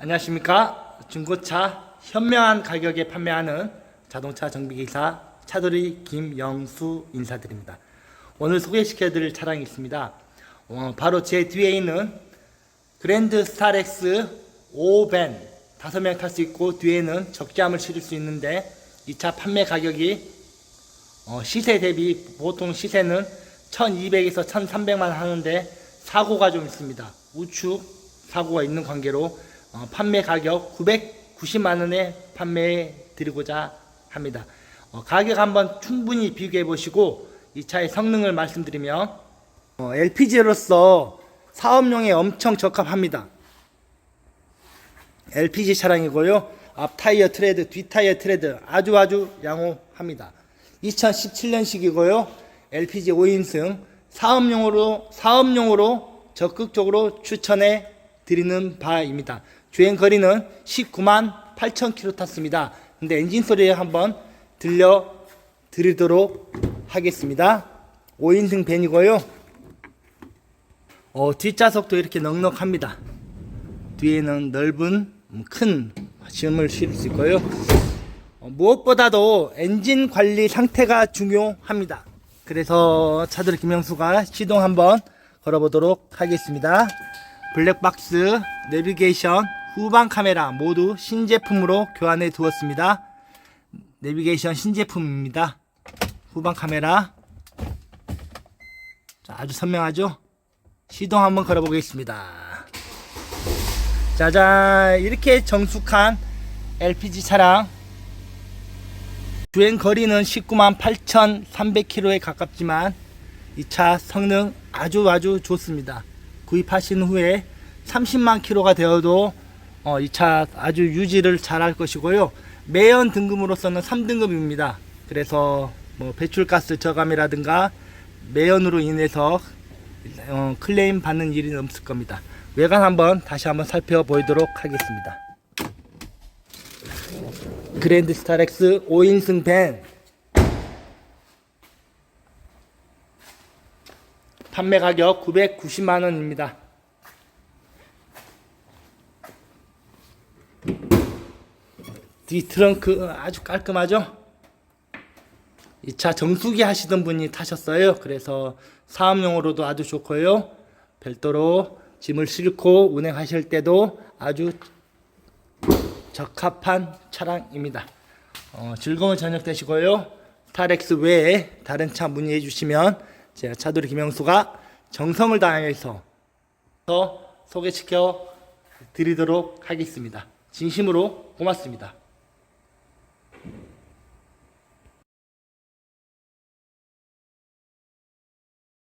안녕하십니까. 중고차 현명한 가격에 판매하는 자동차 정비기사 차돌이 김영수 인사드립니다. 오늘 소개시켜 드릴 차량이 있습니다. 어, 바로 제 뒤에 있는 그랜드 스타렉스 5벤 다섯 명탈 수 있고 뒤에는 적재함을 실을 수 있는데 이 차 판매 가격이 어, 시세 대비 보통 시세는 1200에서 1300만 하는데 사고가 좀 있습니다. 우측 사고가 있는 관계로 어, 판매 가격 990만 원에 판매해 드리고자 합니다. 어, 가격 한번 충분히 비교해 보시고 이 차의 성능을 말씀드리면 어, LPG로서 사업용에 엄청 적합합니다. LPG 차량이고요. 앞 타이어 트레드, 뒷 타이어 트레드 아주 아주 양호합니다. 2017년식이고요. LPG 5인승 사업용으로 사업용으로 적극적으로 추천해 드리는 바입니다. 주행 거리는 19만 8천 킬로 탔습니다. 근데 엔진 소리 한번 들려 드리도록 하겠습니다. 5인승 밴이고요. 어, 뒷좌석도 이렇게 넉넉합니다. 뒤에는 넓은 음, 큰 짐을 실을 수 있고요. 어, 무엇보다도 엔진 관리 상태가 중요합니다. 그래서 차들 김영수가 시동 한번 걸어보도록 하겠습니다. 블랙박스, 내비게이션, 후방 카메라 모두 신제품으로 교환해 두었습니다. 내비게이션 신제품입니다. 후방 카메라 자, 아주 선명하죠? 시동 한번 걸어보겠습니다. 짜잔 이렇게 정숙한 LPG 차량 주행 거리는 19만 8,300km에 가깝지만 이 차 성능 아주 아주 좋습니다. 구입하신 후에 30만 km가 되어도 어, 이 차 아주 유지를 잘 할 것이고요. 매연 등급으로서는 3등급입니다. 그래서 뭐 배출가스 저감이라든가 매연으로 인해서 어, 클레임 받는 일이 없을 겁니다. 외관 한번 다시 한번 살펴보도록 하겠습니다. 그랜드 스타렉스 5인승 밴 판매 가격 990만 원입니다. 뒤 트렁크 아주 깔끔하죠? 이 차 정수기 하시던 분이 타셨어요. 그래서 사업용으로도 아주 좋고요. 별도로 짐을 싣고 운행하실 때도 아주 적합한 차량입니다. 어, 즐거운 저녁 되시고요. 스타렉스 외에 다른 차 문의해 주시면 제가 차돌이 김영수가 정성을 다해서 더 소개시켜 드리도록 하겠습니다. 진심으로 고맙습니다.